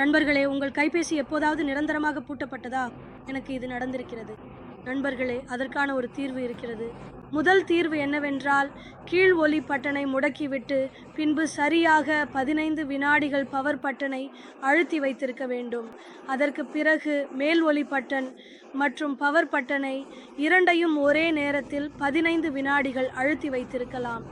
நண்பர்களே உங்கள் கைபேசி எப்போதாவது நிரந்தரமாக பூட்டப்பட்டதா? எனக்கு இது நடந்திருக்கிறது. நண்பர்களே அதற்கான ஒரு தீர்வு இருக்கிறது. முதல் தீர்வு என்னவென்றால் கீழ் ஒலி பட்டனை முடக்கிவிட்டு பின்பு சரியாக பதினைந்து வினாடிகள் பவர் பட்டனை அழுத்தி வைத்திருக்க வேண்டும். அதற்கு பிறகு மேல் ஒலி பட்டன் மற்றும் பவர் பட்டனை இரண்டையும் ஒரே நேரத்தில் பதினைந்து வினாடிகள் அழுத்தி வைத்திருக்கலாம்.